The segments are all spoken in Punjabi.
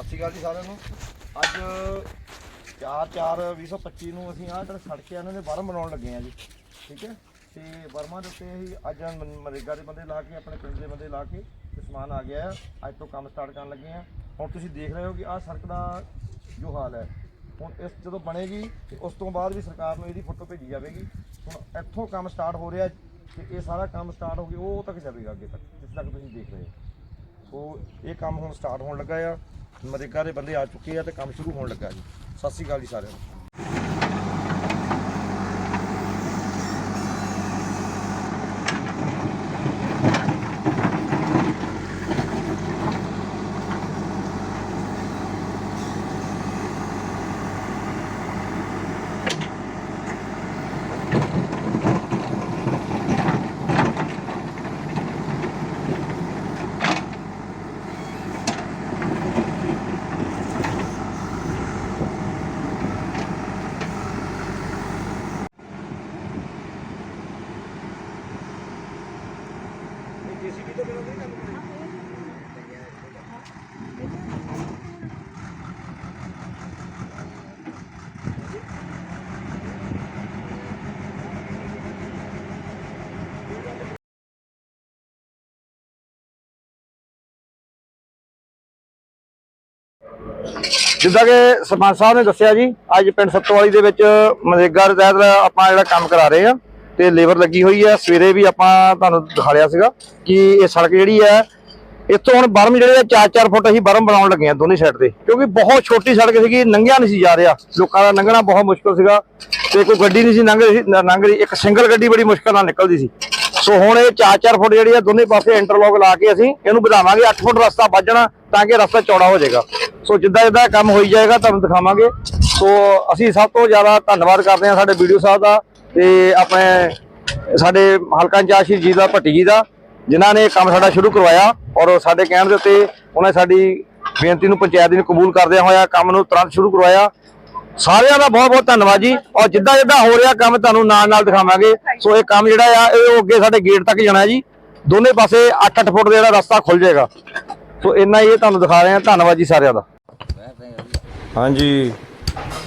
ਸਤਿ ਸ਼੍ਰੀ ਅਕਾਲ ਜੀ ਸਾਰਿਆਂ ਨੂੰ। ਅੱਜ 4/4/2025 ਨੂੰ ਅਸੀਂ ਆਹ ਜਿਹੜਾ ਸੜਕ ਆ, ਇਹਨਾਂ ਦੇ ਬਰਮ ਬਣਾਉਣ ਲੱਗੇ ਆ ਜੀ। ਠੀਕ ਹੈ? ਤੇ ਬਰਮਾ ਦੇ ਉੱਤੇ ਅਸੀਂ ਅੱਜ ਮਨਰੇਗਾ ਦੇ ਬੰਦੇ ਲਾ ਕੇ, ਆਪਣੇ ਪਿੰਡ ਦੇ ਬੰਦੇ ਲਾ ਕੇ ਤੇ ਸਮਾਨ ਆ ਗਿਆ ਅੱਜ ਤੋਂ ਕੰਮ ਸਟਾਰਟ ਕਰਨ ਲੱਗੇ ਆ ਹੁਣ ਤੁਸੀਂ ਦੇਖ ਰਹੇ ਹੋ ਕਿ ਆਹ ਸੜਕ ਦਾ ਜੋ ਹਾਲ ਹੈ। ਹੁਣ ਇਸ ਜਦੋਂ ਬਣੇਗੀ ਤੇ ਉਸ ਤੋਂ ਬਾਅਦ ਵੀ ਸਰਕਾਰ ਨੂੰ ਇਹਦੀ ਫੋਟੋ ਭੇਜੀ ਜਾਵੇਗੀ। ਹੁਣ ਇੱਥੋਂ ਕੰਮ ਸਟਾਰਟ ਹੋ ਰਿਹਾ ਤੇ ਇਹ ਸਾਰਾ ਕੰਮ ਸਟਾਰਟ ਹੋ ਗਿਆ, ਉਹ ਤੱਕ ਜਾਵੇਗਾ ਅੱਗੇ ਤੱਕ ਜਿਸ ਤੱਕ ਤੁਸੀਂ ਦੇਖ ਰਹੇ ਹੋ। ਸੋ ਇਹ ਕੰਮ ਹੁਣ ਸਟਾਰਟ ਹੋਣ ਲੱਗਾ ਆ। ਮਰੇਗਾ ਦੇ ਬੰਦੇ ਆ ਚੁੱਕੇ ਆ ਤੇ ਕੰਮ ਸ਼ੁਰੂ ਹੋਣ ਲੱਗਾ ਜੀ। ਸਤਿ ਸ਼੍ਰੀ ਅਕਾਲ ਜੀ ਸਾਰਿਆਂ ਨੂੰ। ਜਿੱਦਾਂ ਕਿ ਸਰਪੰਚ ਸਾਹਿਬ ਨੇ ਦੱਸਿਆ ਜੀ, ਅੱਜ ਪਿੰਡ ਸੱਤੋਵਾਲੀ ਦੇ ਵਿੱਚ ਮਨਰੇਗਾ ਦੇ ਤਹਿਤ ਆਪਾਂ ਜਿਹੜਾ ਕੰਮ ਕਰਾ ਰਹੇ ਆ ਤੇ ਲੇਬਰ ਲੱਗੀ ਹੋਈ ਹੈ। ਸਵੇਰੇ ਵੀ ਆਪਾਂ ਤੁਹਾਨੂੰ ਦਿਖਾ ਲਿਆ ਸੀਗਾ ਕਿ ਇਹ ਸੜਕ ਜਿਹੜੀ ਹੈ, ਇੱਥੋਂ ਹੁਣ ਬਰਮ ਜਿਹੜੇ ਆ 4-4 ਫੁੱਟ ਅਸੀਂ ਬਰਮ ਬਣਾਉਣ ਲੱਗੇ ਆ ਦੋਨੇ ਸਾਈਡ ਤੇ। ਕਿਉਂਕਿ ਬਹੁਤ ਛੋਟੀ ਸੜਕ ਸੀਗੀ ਲੰਘਿਆ ਨਹੀਂ ਸੀ ਜਾ ਰਿਹਾ। ਲੋਕਾਂ ਦਾ ਲੰਘਣਾ ਬਹੁਤ ਮੁਸ਼ਕਲ ਸੀਗਾ ਤੇ ਕੋਈ ਗੱਡੀ ਨਹੀਂ ਸੀ ਲੰਘ ਰਹੀ ਲੰਘ ਰਹੀ। ਇੱਕ ਸਿੰਗਲ ਗੱਡੀ ਬੜੀ ਮੁਸ਼ਕਲ ਨਾਲ ਨਿਕਲਦੀ ਸੀ। ਸੋ ਹੁਣ ਇਹ 4-4 ਫੁੱਟ ਜਿਹੜੀ ਆ ਦੋਨੇ ਪਾਸੇ ਇੰਟਰਲੌਕ ਲਾ ਕੇ ਅਸੀਂ ਇਹਨੂੰ ਵਧਾਵਾਂਗੇ 8 ਫੁੱਟ ਰਸਤਾ ਵੱਜਣਾ ਤਾਂ ਕਿ ਰਸਤਾ ਚੌੜਾ ਹੋ ਜਾਏਗਾ। ਸੋ ਜਿੱਦਾਂ ਜਿੱਦਾਂ ਕੰਮ ਹੋਈ ਜਾਏਗਾ, ਤੁਹਾਨੂੰ ਦਿਖਾਵਾਂਗੇ। ਸੋ ਅਸੀਂ ਸਭ ਤੋਂ ਜ਼ਿਆਦਾ ਧੰਨਵਾਦ ਕਰਦੇ ਹਾਂ ਸਾਡੇ ਵੀਡੀਓ ਸਾਹਿਬ ਦਾ ਤੇ ਆਪਣੇ ਸਾਡੇ ਹਲਕਾ ਇੰਚਾਰਜ ਸ਼੍ਰੀ ਜੀ ਦਾ, ਭੱਟੀ ਜੀ ਦਾ, ਜਿਨ੍ਹਾਂ ਨੇ ਕੰਮ ਸਾਡਾ ਸ਼ੁਰੂ ਕਰਵਾਇਆ ਔਰ ਸਾਡੇ ਕਹਿਣ ਦੇ ਉੱਤੇ ਉਹਨਾਂ ਸਾਡੀ ਬੇਨਤੀ ਨੂੰ ਪੰਚਾਇਤ ਨੂੰ ਕਬੂਲ ਕਰਦਿਆਂ ਹੋਇਆ ਕੰਮ ਨੂੰ ਤੁਰੰਤ ਸ਼ੁਰੂ ਕਰਵਾਇਆ। ਸਾਰਿਆਂ ਦਾ ਬਹੁਤ ਬਹੁਤ ਧੰਨਵਾਦ ਜੀ। ਔਰ ਜਿੱਦਾਂ ਜਿੱਦਾਂ ਹੋ ਰਿਹਾ ਕੰਮ ਤੁਹਾਨੂੰ ਨਾਲ ਨਾਲ ਦਿਖਾਵਾਂਗੇ। ਸੋ ਇਹ ਕੰਮ ਜਿਹੜਾ ਆ, ਇਹ ਉਹ ਅੱਗੇ ਸਾਡੇ ਗੇਟ ਤੱਕ ਜਾਣਾ ਜੀ। ਦੋਨੇ ਪਾਸੇ 8-8 ਫੁੱਟ ਦਾ ਜਿਹੜਾ ਰਸਤਾ ਖੁੱਲ ਜਾਏਗਾ। ਸੋ ਇੰਨਾ ਹੀ ਇਹ ਤੁਹਾਨੂੰ ਦਿਖਾ ਰਹੇ ਹਾਂ। ਧੰਨਵਾਦ ਜੀ ਸਾਰਿਆਂ ਦਾ। ਹਾਂਜੀ।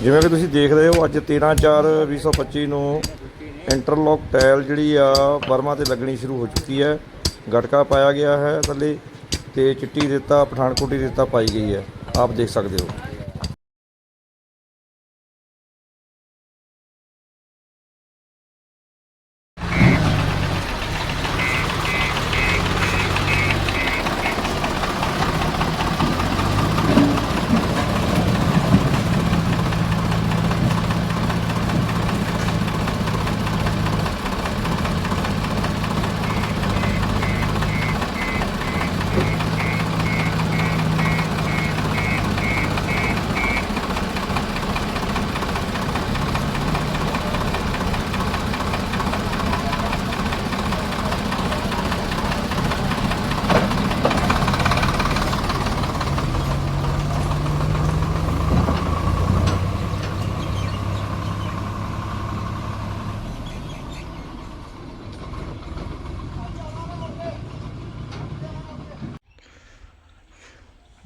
ਜਿਵੇਂ ਕਿ ਤੁਸੀਂ ਦੇਖ ਰਹੇ ਹੋ, ਅੱਜ 13/4/2025 ਨੂੰ ਇੰਟਰਲੌਕ ਟਾਇਲ ਜਿਹੜੀ ਆ ਬਰਮਾ ਤੇ ਲੱਗਣੀ ਸ਼ੁਰੂ ਹੋ ਚੁੱਕੀ ਹੈ। ਗਟਕਾ ਪਾਇਆ ਗਿਆ ਹੈ ਥੱਲੇ ਤੇ ਚਿੱਟੀ ਰੇਤਾ, ਪਠਾਨਕੋਟੀ ਰੇਤਾ ਪਾਈ ਗਈ ਹੈ। ਆਪ ਦੇਖ ਸਕਦੇ ਹੋ।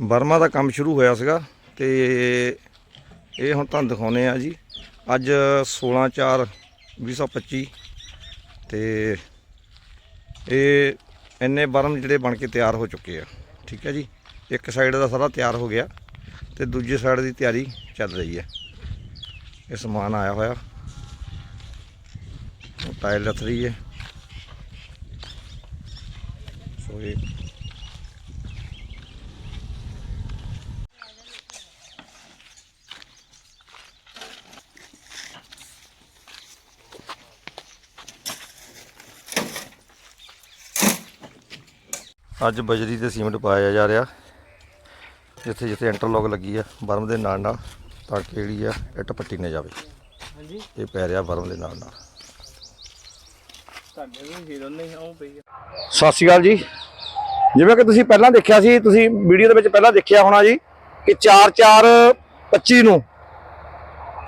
ਬਰਮਾ ਦਾ ਕੰਮ ਸ਼ੁਰੂ ਹੋਇਆ ਸੀਗਾ ਤੇ ਇਹ ਹੁਣ ਤੁਹਾਨੂੰ ਦਿਖਾਉਨੇ ਆ ਜੀ। ਅੱਜ 16 4 2025 ਤੇ ਇਹ ਇੰਨੇ ਬਰਮ ਜਿਹੜੇ ਬਣ ਕੇ ਤਿਆਰ ਹੋ ਚੁੱਕੇ ਆ, ਠੀਕ ਹੈ ਜੀ। ਇੱਕ ਸਾਈਡ ਦਾ ਸਾਰਾ ਤਿਆਰ ਹੋ ਗਿਆ ਤੇ ਦੂਜੀ ਸਾਈਡ ਦੀ ਤਿਆਰੀ ਚੱਲ ਰਹੀ ਹੈ। ਇਹ ਸਮਾਨ ਆਇਆ ਹੋਇਆ। ਟਾਇਲ ਲੱਥ ਰਹੀ ਹੈ। ਸੋ ਇਹ ਅੱਜ ਬਜਰੀ ਤੇ ਸੀਮੈਂਟ ਪਾਇਆ ਜਾ ਰਿਹਾ। ਜਿੱਥੇ ਜਿੱਥੇ ਇੰਟਰਲੌਕ ਲੱਗੀ ਆ ਬਰਮ ਦੇ ਨਾਲ ਨਾਲ ਤਾਂ ਕਿ ਜਿਹੜੀ ਆ ਇੱਟ ਪੱਟੀ ਨਾ ਜਾਵੇ। ਹਾਂਜੀ। ਇਹ ਪੈ ਰਿਹਾ ਬਰਮ ਦੇ ਨਾਲ ਨਾਲ। ਸਾਡੇ ਵੀ ਹੀਰੋ ਨਹੀਂ ਆਉ ਪਈ ਆ। ਸਤਿ ਸ਼੍ਰੀ ਅਕਾਲ ਜੀ। ਜਿਵੇਂ ਕਿ ਤੁਸੀਂ ਪਹਿਲਾਂ ਦੇਖਿਆ ਸੀ ਤੁਸੀਂ ਵੀਡੀਓ ਦੇ ਵਿੱਚ ਪਹਿਲਾਂ ਦੇਖਿਆ ਹੋਣਾ ਜੀ ਕਿ 4-4 25 ਨੂੰ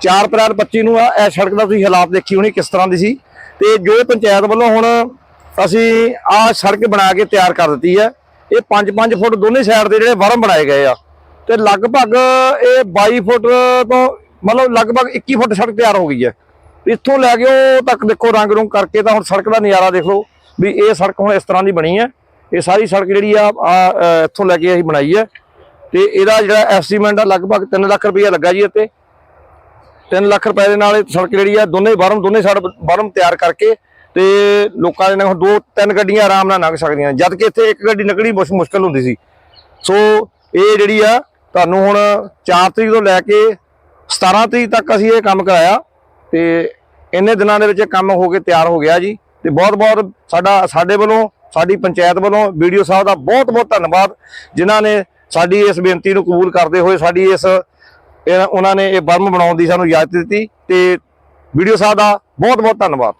4 ਅਪ੍ਰੈਲ 25 ਨੂੰ ਆ ਇਹ ਸੜਕ ਦਾ ਤੁਸੀਂ ਹਾਲਾਤ ਦੇਖੀ ਹੋਣੀ ਕਿਸ ਤਰ੍ਹਾਂ ਦੀ ਸੀ। ਤੇ ਜੋ ਪੰਚਾਇਤ ਵੱਲੋਂ ਹੁਣ ਅਸੀਂ ਆ ਸੜਕ ਬਣਾ ਕੇ ਤਿਆਰ ਕਰ ਦਿੱਤੀ ਹੈ ਇਹ 5-5 ਫੁੱਟ ਦੋਨੇ ਸਾਈਡ ਦੇ ਜਿਹੜੇ ਵਰਮ ਬਣਾਏ ਗਏ ਆ। ਤੇ ਲਗਭਗ ਇਹ 22 ਫੁੱਟ ਤੋਂ ਮਤਲਬ ਲਗਭਗ 21 ਫੁੱਟ ਸੜਕ ਤਿਆਰ ਹੋ ਗਈ ਹੈ ਇੱਥੋਂ ਲੈ ਕੇ ਉਹ ਤੱਕ ਦੇਖੋ ਰੰਗ ਰੂੰਗ ਕਰਕੇ ਤਾਂ ਹੁਣ ਸੜਕ ਦਾ ਨਜ਼ਾਰਾ ਦੇਖ ਲਓ ਵੀ ਇਹ ਸੜਕ ਹੁਣ ਇਸ ਤਰ੍ਹਾਂ ਦੀ ਬਣੀ ਹੈ ਇਹ ਸਾਰੀ ਸੜਕ ਜਿਹੜੀ ਆ ਇੱਥੋਂ ਲੈ ਕੇ ਅਸੀਂ ਬਣਾਈ ਹੈ ਤੇ ਇਹਦਾ ਜਿਹੜਾ ਐਸਟੀਮੇਟ ਆ, ਲਗਭਗ 3 ਲੱਖ ਰੁਪਈਆ ਲੱਗਾ ਜੀ ਇੱਥੇ। 3 ਲੱਖ ਰੁਪਏ ਦੇ ਨਾਲ ਇਹ ਸੜਕ ਜਿਹੜੀ ਆ, ਦੋਨੇ ਬਾਹਰੋਂ ਦੋਨੇ ਸਾਈਡ ਬਾਹਰੋਂ ਤਿਆਰ ਕਰਕੇ ਤੇ ਲੋਕਾਂ ਦੇ ਨਾਲ ਦੋ, ਤਿੰਨ ਗੱਡੀਆਂ ਆਰਾਮ ਨਾਲ ਲੰਘ ਸਕਦੀਆਂ। ਜਦ ਕਿ ਇੱਥੇ ਇੱਕ ਗੱਡੀ ਨਿਕਲਣੀ ਬਹੁਤ ਮੁਸ਼ਕਲ ਹੁੰਦੀ ਸੀ। ਸੋ ਇਹ ਜਿਹੜੀ ਆ, ਤੁਹਾਨੂੰ ਹੁਣ 4 ਤਰੀਕ ਤੋਂ ਲੈ ਕੇ 17 ਤਰੀਕ ਤੱਕ ਅਸੀਂ ਇਹ ਕੰਮ ਕਰਾਇਆ। ਤੇ ਇੰਨੇ ਦਿਨਾਂ ਦੇ ਵਿੱਚ ਇਹ ਕੰਮ ਹੋ ਕੇ ਤਿਆਰ ਹੋ ਗਿਆ ਜੀ। ਤੇ ਬਹੁਤ ਬਹੁਤ ਸਾਡਾ, ਸਾਡੇ ਵੱਲੋਂ, ਸਾਡੀ ਪੰਚਾਇਤ ਵੱਲੋਂ ਵੀਡੀਓ ਸਾਹਿਬ ਦਾ ਬਹੁਤ ਬਹੁਤ ਧੰਨਵਾਦ, ਜਿਨ੍ਹਾਂ ਨੇ ਸਾਡੀ ਇਸ ਬੇਨਤੀ ਨੂੰ ਕਬੂਲ ਕਰਦੇ ਹੋਏ ਸਾਡੀ ਇਸ ਉਹਨਾਂ ਨੇ ਇਹ ਬਰਮ ਬਣਾਉਣ ਦੀ ਸਾਨੂੰ ਇਜਾਜ਼ਤ ਦਿੱਤੀ। ਤੇ ਵੀਡੀਓ ਸਾਹਿਬ ਦਾ ਬਹੁਤ ਬਹੁਤ ਧੰਨਵਾਦ।